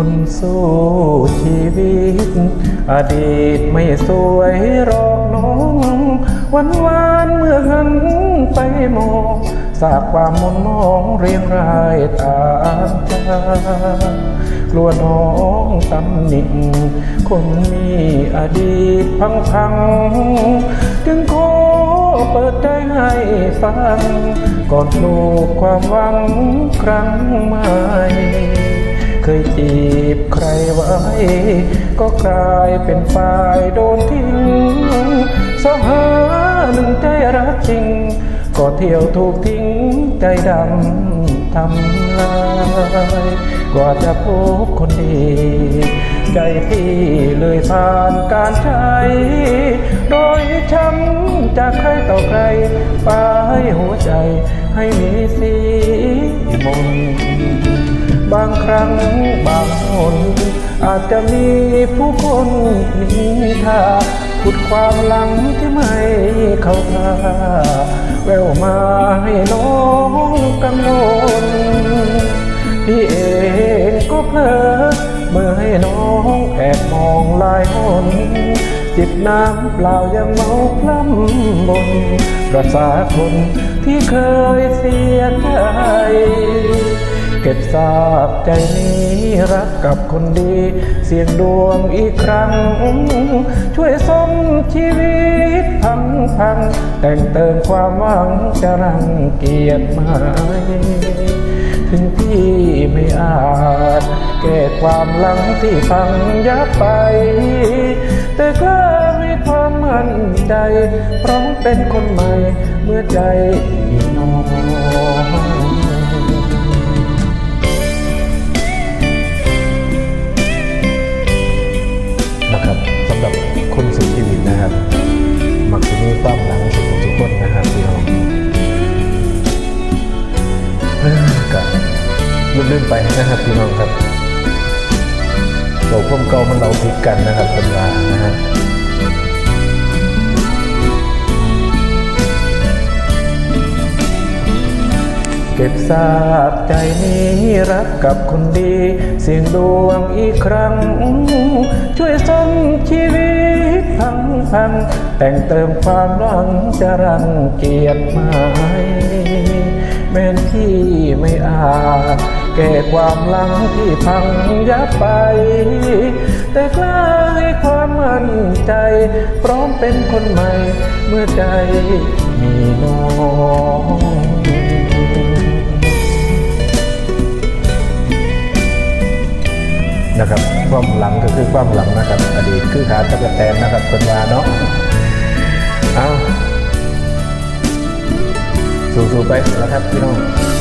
คนสู้ชีวิต อดีตไม่สวยหรอกน้อง วันวานเมื่อหันไปมองสากความมนมองเรียงรายตามตากลัวน้องตำหนิคนมีอดีตพังพังจึงขอเปิดใจให้ฟัง ก่อนปลูกความหวังครั้งใหม่ เคยจีบใครไว้ ก็กลายเป็นฝ่ายโดนทิ้งสหาหนึ่งใจรักจริง ก็เที่ยวถูกทิ้งใจดำทำลายกว่าจะพบคนดี ใจพี่เลยผ่านการใช้โดยช้ำจากใครต่อใครปลายหัวใจให้มีสีางครั้งบางหนอาจจะมีผู้คนนินทาขุดความหลังที่ไม่เข้าท่าแววมาให้น้องกังวลพี่เองก็เพลอเมื่อให้น้องแอบมองลายหนจิบน้ำเปล่ายังเมาพล่ำบนประสาคนที่เคยเสียใจ ก็บทราบใจนี้รักกับคนดี เสียงดวงอีกครั้ง ช่วยสมชีวิตพังพัง แต่งเติมความหวังจะรังเกียจไหมถึงพี่ไม่อาจแก้ความหลังที่พังยับไป แต่กล้ามีความมั่นใจพร้อมเป็นคนใหม่ เมื่อใจมีน้อง กับลืมๆไปนะครับพี่น้องครับเราพ่มเก่ามันเราผิดกันนะครับเป็นว่านะฮะเก็บทราบใจนี้รักกับคนดี เสียงดวงอีกครั้ง ช่วยสมชีวิตพังพังแต่งเติมความรังจะรังเกียจไหม แม้นที่ไม่อาจแก้ความหลังที่พังยับไป แต่กล้าให้ความมั่นใจ พร้อมเป็นคนใหม่ เมื่อใจมีน้องนะครับความหลังก็คือความหลังนะครับอดีตคือขาตะกะแตนนะครับเป็นว่าเนาะเอา สู้ๆไปนะครับพี่น้อง